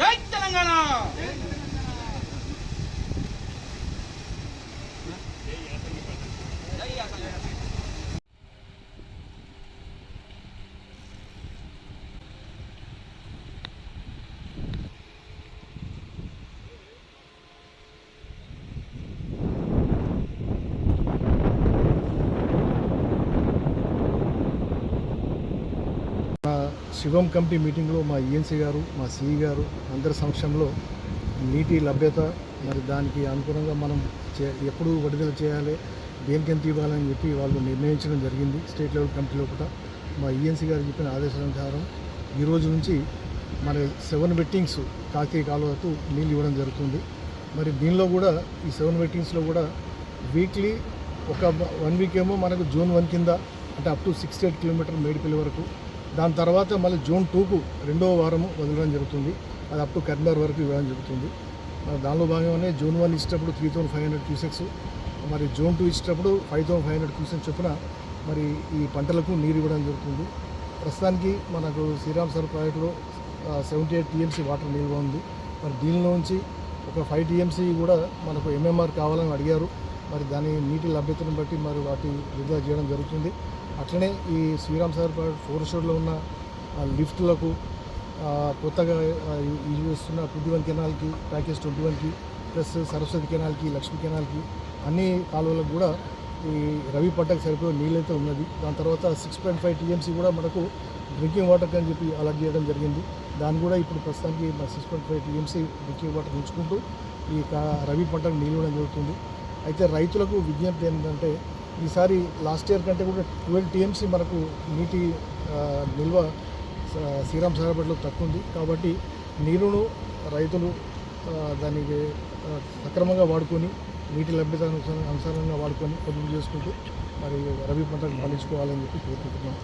జై తెలంగాణ శివం కమిటీ మీటింగ్లో మా ఈఎన్సీ గారు మా సిఈ గారు అందరి సమక్షంలో నీటి లభ్యత మరి దానికి అనుగుణంగా మనం చే ఎప్పుడు విడుదల చేయాలి దేనికి ఎంత ఇవ్వాలని చెప్పి వాళ్ళు నిర్ణయించడం జరిగింది స్టేట్ లెవెల్ కమిటీలో కూడా మా ఈఎన్సీ గారు చెప్పిన ఆదేశానుసారం ఈ ఈరోజు నుంచి మన సెవెన్ వెట్టింగ్స్ కాకి కాలువకు నీళ్ళు ఇవ్వడం జరుగుతుంది. మరి దీనిలో కూడా ఈ సెవెన్ వెట్టింగ్స్లో కూడా వీక్లీ ఒక వన్ వీక్ ఏమో మనకు జూన్ వన్ కింద అంటే up to sixty eight kilometre Medipalli వరకు దాని తర్వాత మళ్ళీ జూన్ టూకు రెండవ వారము వదలడం జరుగుతుంది. అది అప్ టు కరీంనగర్ వరకు ఇవ్వడం జరుగుతుంది. మరి దానిలో భాగంగానే జూన్ వన్ ఇచ్చేటప్పుడు three thousand five hundred cusecs మరి జూన్ టూ ఇచ్చేటప్పుడు five thousand five hundred cusecs చొప్పున మరి ఈ పంటలకు నీరు ఇవ్వడం జరుగుతుంది. ప్రస్తుతానికి మనకు శ్రీరామ్ సార్ ప్రాజెక్టులో సెవెంటీ ఎయిట్ టీఎంసీ వాటర్ నిల్వ ఉంది. మరి దీనిలోంచి ఒక ఫైవ్ టీఎంసీ కూడా మనకు ఎంఎంఆర్ కావాలని అడిగారు. మరి దాని నీటి లభ్యతను బట్టి మరి వాటి విడుదల చేయడం జరుగుతుంది. అట్లనే ఈ శ్రీరామ్ సార్ ఫోర్ షోర్లో ఉన్న లిఫ్ట్లకు కొత్తగా యూజ్ చేస్తున్న ట్వంటీ వన్ కెనాల్కి ప్యాకేజ్ ట్వంటీ వన్కి ప్లస్ సరస్వతి కెనాల్కి లక్ష్మీ కెనాల్కి అన్ని కాలువలకు కూడా ఈ రవి పంటకు సరిపోయే నీళ్ళైతే ఉన్నది. దాని తర్వాత సిక్స్ పాయింట్ ఫైవ్ టీఎంసీ కూడా మనకు డ్రింకింగ్ వాటర్ అని చెప్పి అలాట్ చేయడం జరిగింది. దాన్ని కూడా ఇప్పుడు ప్రస్తుతానికి six point five TMC drinking water ఉంచుకుంటూ ఈ రవి పంటకు నీళ్ళు ఇవ్వడం జరుగుతుంది. అయితే రైతులకు విజ్ఞప్తి ఏంటంటే ఈసారి లాస్ట్ ఇయర్ కంటే కూడా ట్వెల్వ్ టీఎంసీ మనకు నీటి నిల్వ శ్రీరామ్ సాగర్పేటలో తక్కువ ఉంది కాబట్టి నీరును రైతులు దానికి సక్రమంగా వాడుకొని నీటి లభ్యత అనుసారంగా వాడుకొని పొదుపు చేసుకుంటూ మరి రబీ పంటలు పండించుకోవాలని చెప్పి కోరుకుంటున్నాం.